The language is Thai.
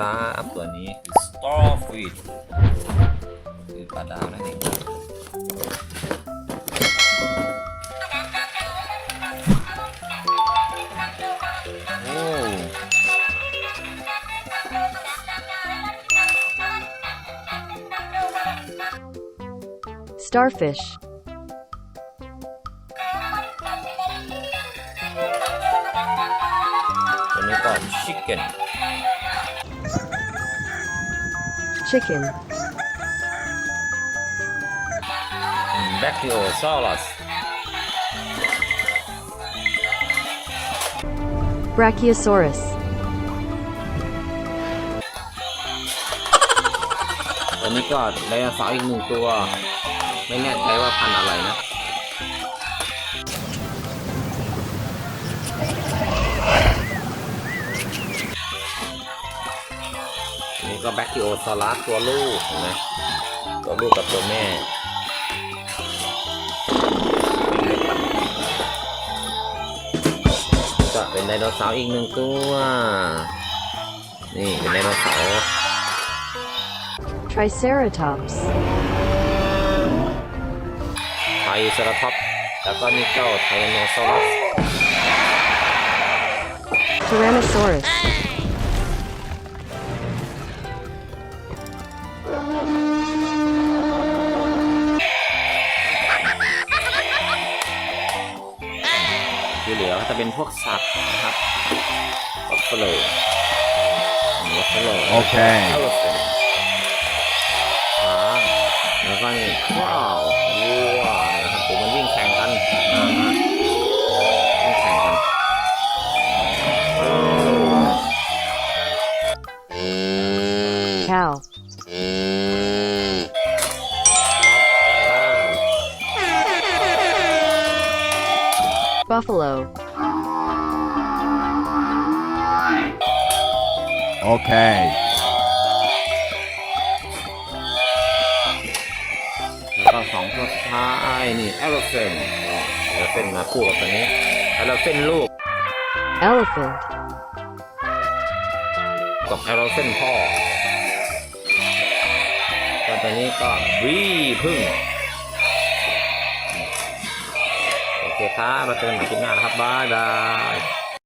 นะครับตัวนี้ starfish คือปลาดาวนั่นเองครับโอ้ starfish, ตัวนี้ก็ chicken chicken, brachiosaurus brachiosaurus, ตัวนี้ก็ไดโนเสาร์อีกหนึ่งตัว ไม่แน่ใจว่าพันธุ์อะไรนะ นี่ก็แบคทีโอซอรัสตัวลูกเห็นไหมตัวลูกกับตัวแม่ก็เป็นไดโนเสาร์อีกหนึ่งตัว นี่เป็นไดโนเสาร์ triceratops, ไทรเซราท็อปส์แล้วก็นี่เจ้าไทแรนโนซอรัส tyrannosaurus, เหลือก็จะเป็นพวกสัตว์นะครับบัฟเฟลบัฟเฟล Okay. เอลเฟนช้างแล้วก็นี่ว้าววัวนะครับผมมันวิ่งแข่งกันอ่าวิ่งแข่งกัน cow, ว้าว buffalo, Okay. แล้วก็สองตัวสุดท้ายนี่เอลเฟนเอลเฟนมาคู่กับตัวนี้เอลเฟนลูก elephant, กับเอลเฟนพ่อก็ตัวนี้ก็วีพึ่ง ครับมาเจอกันใหม่คลิปหน้านะครับบ๊ายบาย